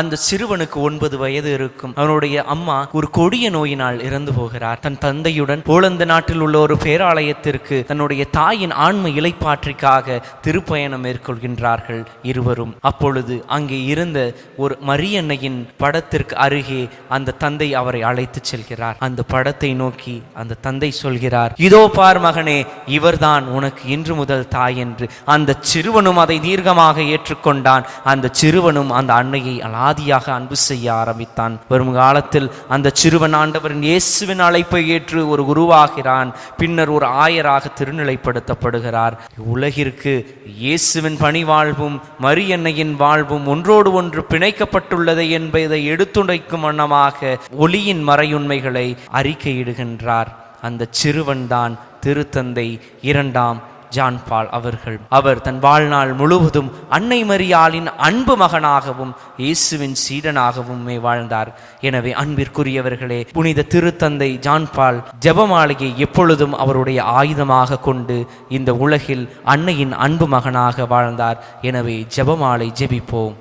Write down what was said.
அந்த சிறுவனுக்கு ஒன்பது வயது இருக்கும். அவனுடைய அம்மா ஒரு கொடிய நோயினால் இறந்து போகிறார். தன் தந்தையுடன் போலந்து நாட்டில் உள்ள ஒரு பேராலயத்திற்கு தன்னுடைய தாயின் ஆன்ம இலைப்பாற்றிக்காக திருப்பயணம் மேற்கொள்கின்றார்கள் இருவரும். அப்பொழுது அங்கே இருந்த ஒரு மரியன்னையின் படத்திற்கு அருகே அந்த தந்தை அவரை அழைத்து செல்கிறார். அந்த படத்தை நோக்கி அந்த தந்தை சொல்கிறார் இதோ பார் மகனே இவர்தான் உனக்கு இன்று முதல் தாய் என்று அந்த சிறுவனும் அதை தீர்க்கமாக ஏற்றுக்கொண்டான். அந்த சிறுவனும் அந்த அன்னையை ஆதியாக அன்பு செய்ய ஆரம்பித்தான். வரும் காலத்தில் அந்த சிறுவன் ஆண்டவரின் இயேசுவின் அழைப்பை ஏற்று ஒரு குருவாகிறான் பின்னர் ஒரு ஆயராக திருநிலைப்படுத்தப்படுகிறார். உலகிற்கு இயேசுவின் பணி வாழ்வும் மரியன்னையின் வாழ்வும் ஒன்றோடு ஒன்று பிணைக்கப்பட்டுள்ளதை என்பதை எடுத்துரைக்கும் வண்ணமாக ஒளியின் மறையுண்மைகளை அறிக்கையிடுகின்றார். அந்த சிறுவன்தான் திருத்தந்தை இரண்டாம் ஜான்பால் அவர்கள். அவர் தன் வாழ்நாள் முழுவதும் அன்னை மரியாளின் அன்பு மகனாகவும் இயேசுவின் சீடனாகவுமே வாழ்ந்தார். எனவே அன்பிற்குரியவர்களே புனித திருத்தந்தை ஜான்பால் ஜபமாலையை ஜெபமாலையை எப்பொழுதும் அவருடைய ஆயுதமாக கொண்டு இந்த உலகில் அன்னையின் அன்பு மகனாக வாழ்ந்தார். எனவே ஜெபமாலை ஜெபிப்போம்.